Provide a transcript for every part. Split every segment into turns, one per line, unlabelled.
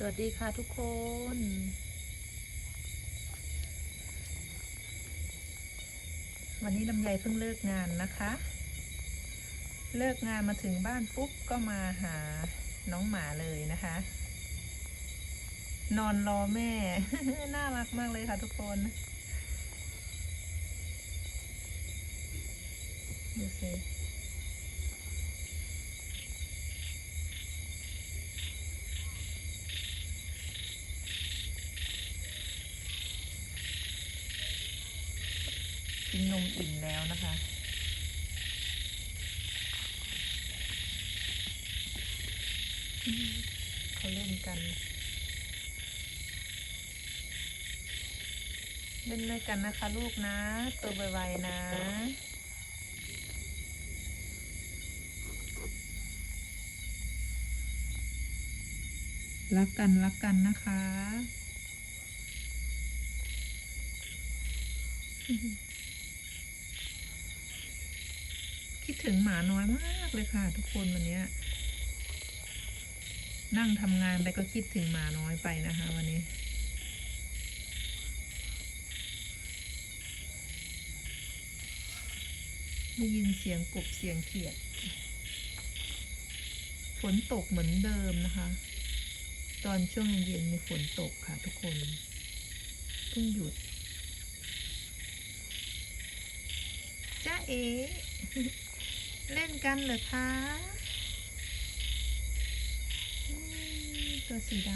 สวัสดีค่ะทุกคน วันนี้ลำไยเพิ่งเลิกงานนะคะ เลิกงานมาถึงบ้านปุ๊บก็มาหาน้องหมาเลยนะคะ นอนรอแม่ น่ารักมากเลยค่ะทุกคนดูสิ กินนมอิ่มแล้วนะคะ เขาเล่นกัน เล่นด้วยกันนะคะลูกนะ ตัวไวๆนะรักกันรักกันนะคะ คิดถึงหมาน้อยมากเลยค่ะ ทุกคนวันนี้นั่งทำงานไปก็คิดถึงหมาน้อยไปนะคะ วันนี้ ได้ยินเสียงกบเสียงเขียด ฝนตกเหมือนเดิมนะคะ ตอนช่วงเย็นๆมีฝนตกค่ะทุกคนเพิ่งหยุดจ้าเอ เล่นกันเหรอคะ ตัวสีด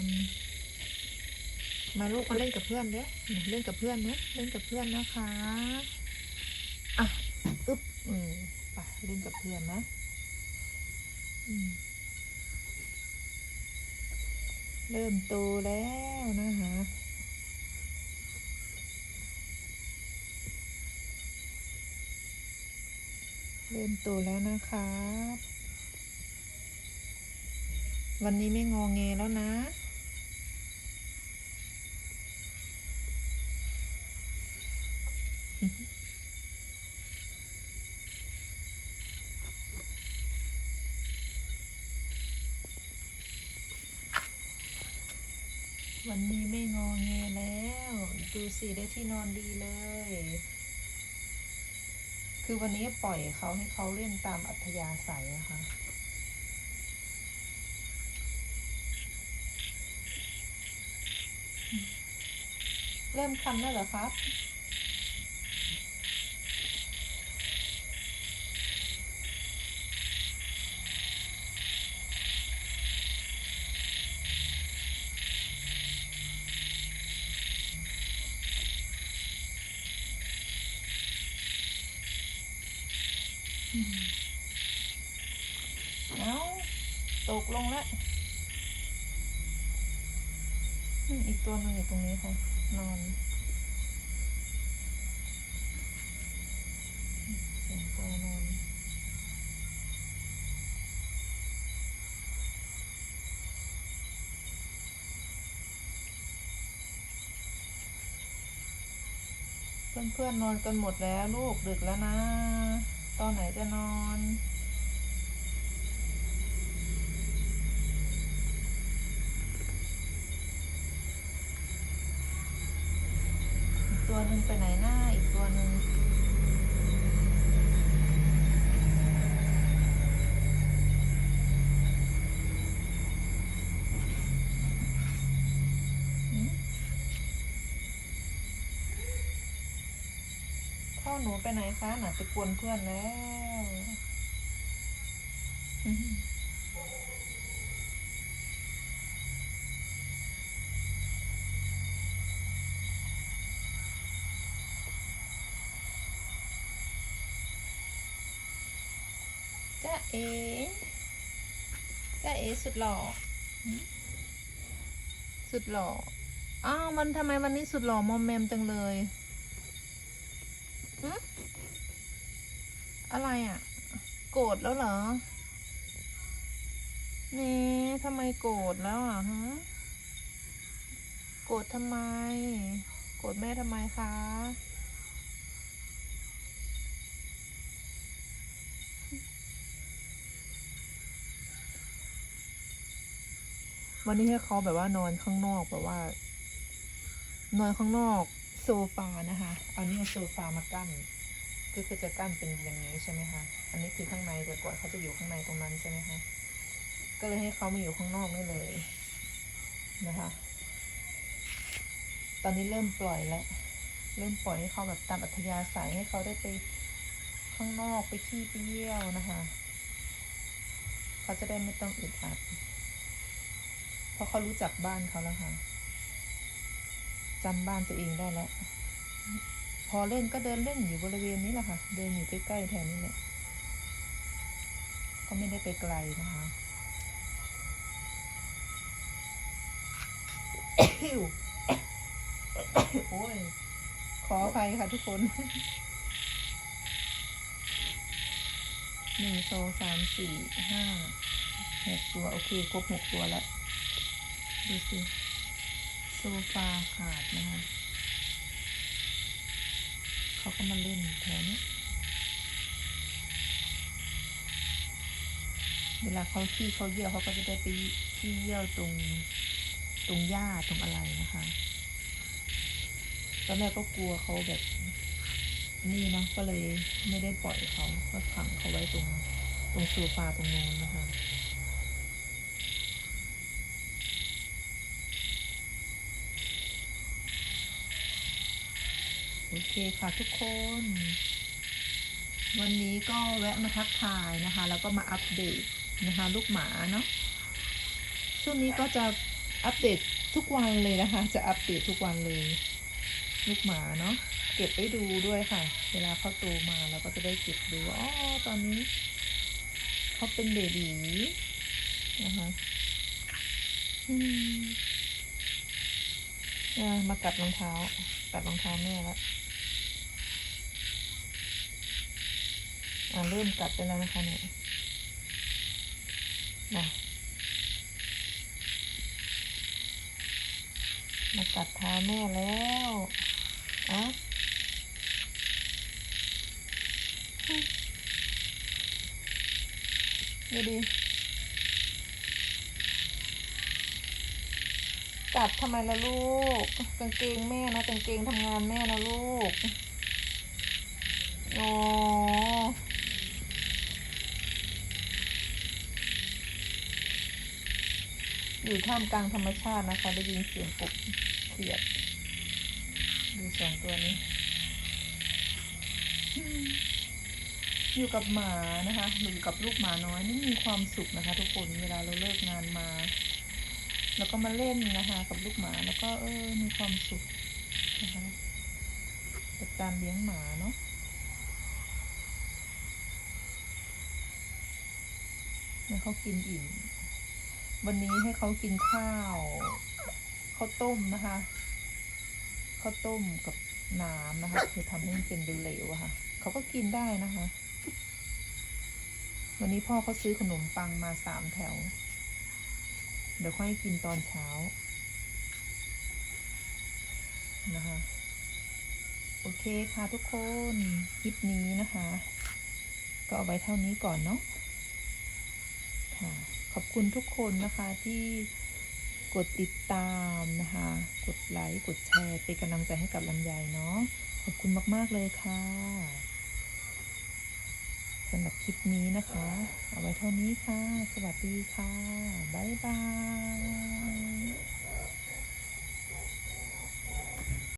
ำมาลูกมาเล่นกับเพื่อนเด้อเล่นกับเพื่อนนะเล่นกับเพื่อนนะคะอะอึ๊บอืมไปเล่นกับเพื่อนนะเริ่มโตแล้วนะคะ เริ่มโตแล้วนะคะวันนี้ไม่งอแงแล้วนะ วันนี้ไม่งอแงแล้ว ดูสิได้ที่นอนดีเลย คือวันนี้ปล่อยเขาให้เขาเล่นตามอัธยาศัยนะคะเริ่มคันได้เหรอครับ เอาตกลงแล้วอีกตัวหนึงอยู่ตรงนี้ค่ะ นอนสียงตัวนอนเพื่อนๆนอนกันหมดแล้วลูกดึกแล้วนะ ไหนจะนอนอีกตัวหนึ่งไปไหนหน้าอีกตัวหนึ่ง พ่อหนูไปไหนคะหนาไปกวนเพื่อนแล้วอืมจ้าเอจ้าเอสุดหล่อหืมสุดหล่อ อ้าว มันทำไมวันนี้สุดหล่อมอมแมมจังเลย อะไรอะ โกรธแล้วเหรอ นี่ทำไมโกรธแล้วอะฮะ โกรธทำไม โกรธแม่ทำไมคะ วันนี้ให้เขาแบบว่านอนข้างนอกแบบว่า นอนข้างนอกโซฟานะคะ เอาเนี่เอาโซฟามากั้น ก็คือจะกั้นเป็นอย่างนี้ใช่ไหมคะ อันนี้คือข้างในแต่ก่อนเขาจะอยู่ข้างในตรงนั้นใช่ไหมคะ ก็เลยให้เขามาอยู่ข้างนอกนี่เลยนะคะ ตอนนี้เริ่มปล่อยแล้ว เริ่มปล่อยให้เขาแบบตามอัธยาศัยให้เขาได้ไปข้างนอกไปขี้ไปเยี่ยวนะคะ เขาจะได้ไม่ต้องอึดอัด เพราะเขารู้จักบ้านเขาแล้วค่ะจำบ้านตัวเองได้แล้ว อเล่นก็เดินเล่นอยู่บริเวณนี้แหละค่ะ เดินอยู่ใกล้ๆแถวนี้แหละก็ไม่ได้ไปไกลนะคะโอ้ยขออภัยค่ะทุกคนหนึ่งสองสามสี่ห้าหกตัว โอเค ครบหกตัวแล้ว ดูสิ โซฟาขาดนะคะ เขาก็มาเล่นแถวนี้ เวลาเขาขี้เขาเยี่ยวเขาก็จะได้ไปขี้เยี่ยวตรงตรงหญ้าตรงอะไรนะคะตอนแรกก็กลัวเขาแบบนี่นะก็เลยไม่ได้ปล่อยเขาก็ขังเขาไว้ตรงตรงโซฟาตรงโน้นนะคะ โอเคค่ะทุกคน วันนี้ก็แวะมาทักทายนะคะ แล้วก็มาอัปเดตนะคะ ลูกหมาเนาะช่วงนี้ก็จะอัปเดตทุกวันเลยนะคะ จะอัปเดตทุกวันเลย ลูกหมาเนาะเก็บไว้ดูด้วยค่ะ เวลาเขาโตมาเราก็จะได้เก็บดูว่าอ๋อตอนนี้เขาเป็นเบบีนะคะอืมอะมากัดรองเท้า กัดรองเท้าแม่แล้วอ่าเริ่มกัดไปแล้วนะคะเนี่ยมามากัดเท้าแม่แล้วอะดูดิัดทำไมล่ะลูก กางเกงแม่นะกางเกงทำงานแม่นะลูกอ๋ออยู่ท่ามกลางธรรมชาตินะคะ ได้ยินเสียงกบเขียด ดูสองตัวนี้ อยู่กับหมานะคะอยู่กับลูกหมาน้อยนี่มีความสุขนะคะ ทุกคนเวลาเราเลิกงานมา แล้วก็มาเล่นนะคะกับลูกหมาแล้วก็เออมีความสุขนะคะกับการเลี้ยงหมาเนาะให้เขากินอิ่ม วันนี้ให้เขากินข้าวข้าวต้มนะคะข้าวต้มกับน้ำนะคะ คือทำให้มันเป็นเหลวๆอะค่ะ เขาก็กินได้นะคะ วันนี้พ่อเขาซื้อขนมปังมาสามแถว เดี๋ยวค่อยกินตอนเช้านะคะ โอเคค่ะทุกคนคลิปนี้นะคะ ก็เอาไว้เท่านี้ก่อนเนาะค่ะ ขอบคุณทุกคนนะคะที่กดติดตามนะคะ กดไลค์ กดแชร์ เป็นกำลังใจให้กับลำไยเนาะ ขอบคุณมาก ๆ เลยค่ะ สำหรับคลิปนี้นะคะ เอาไว้เท่านี้ค่ะ สวัสดีค่ะ บ๊ายบาย